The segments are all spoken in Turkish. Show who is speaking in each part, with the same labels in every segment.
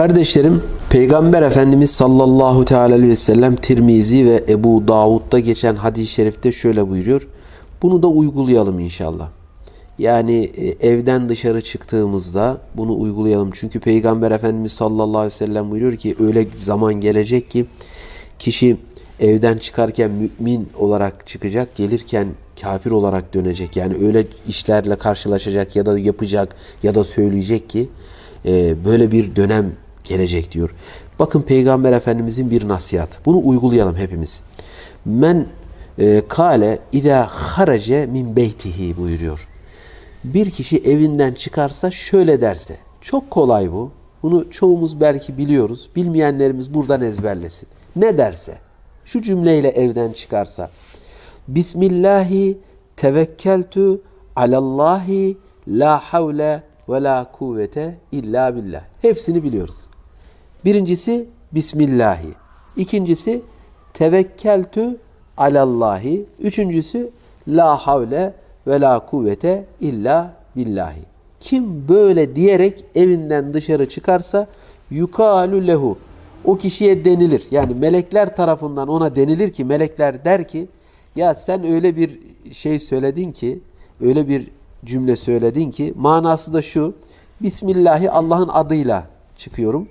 Speaker 1: Kardeşlerim, Peygamber Efendimiz sallallahu teala aleyhi ve sellem Tirmizi ve Ebu Davud'da geçen hadis-i şerifte şöyle buyuruyor. Bunu da uygulayalım inşallah. Yani e, evden dışarı çıktığımızda bunu uygulayalım. Çünkü Peygamber Efendimiz sallallahu aleyhi ve sellem buyuruyor ki öyle zaman gelecek ki kişi evden çıkarken mümin olarak çıkacak, gelirken kafir olarak dönecek. Yani öyle işlerle karşılaşacak ya da yapacak ya da söyleyecek ki e, böyle bir dönem gelecek diyor. Bakın Peygamber Efendimizin bir nasihat. Bunu uygulayalım hepimiz. Men e, kale ida harace min beytihi buyuruyor. Bir kişi evinden çıkarsa şöyle derse. Çok kolay bu. Bunu çoğumuz belki biliyoruz. Bilmeyenlerimiz buradan ezberlesin. Ne derse? Şu cümleyle evden çıkarsa. Bismillahi tevekkeltu alallahi la havle ve la kuvvete illa billah. Hepsini biliyoruz. Birincisi Bismillahi. İkincisi tevekkeltu alallahi. Üçüncüsü la havle ve la kuvvete illa billahi. Kim böyle diyerek evinden dışarı çıkarsa yukalu lehu. O kişiye denilir. Yani melekler tarafından ona denilir ki melekler der ki ya sen öyle bir şey söyledin ki öyle bir cümle söyledin ki manası da şu. Bismillahi Allah'ın adıyla çıkıyorum.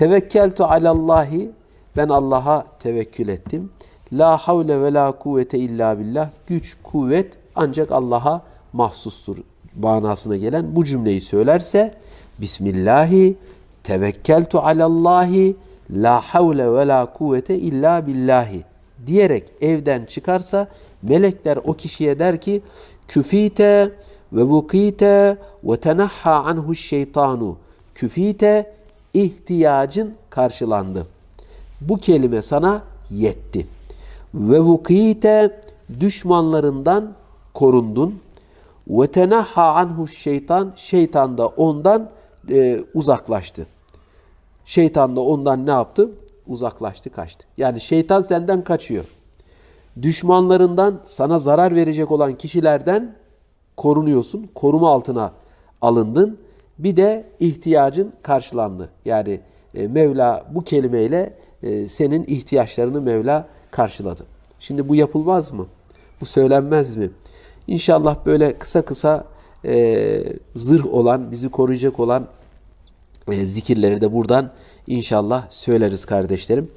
Speaker 1: Tevekkeltu alallahi ben Allah'a tevekkül ettim. La havle ve la kuvvete illa billah. Güç, kuvvet ancak Allah'a mahsustur manasına gelen bu cümleyi söylerse Bismillahi tevekkeltu alallahi la havle ve la kuvvete illa billahi diyerek evden çıkarsa melekler o kişiye der ki küfite ve vukite ve tenahha anhu şeytanu küfite ihtiyacın karşılandı. Bu kelime sana yetti. Ve vukite düşmanlarından korundun. Ve tenahha anhu şeytan şeytan da ondan e, uzaklaştı. Şeytan da ondan ne yaptı? Uzaklaştı, kaçtı. Yani şeytan senden kaçıyor. Düşmanlarından sana zarar verecek olan kişilerden korunuyorsun. Koruma altına alındın. Bir de ihtiyacın karşılandı. Yani e, Mevla bu kelimeyle e, senin ihtiyaçlarını Mevla karşıladı. Şimdi bu yapılmaz mı? Bu söylenmez mi? İnşallah böyle kısa kısa e, zırh olan, bizi koruyacak olan e, zikirleri de buradan inşallah söyleriz kardeşlerim.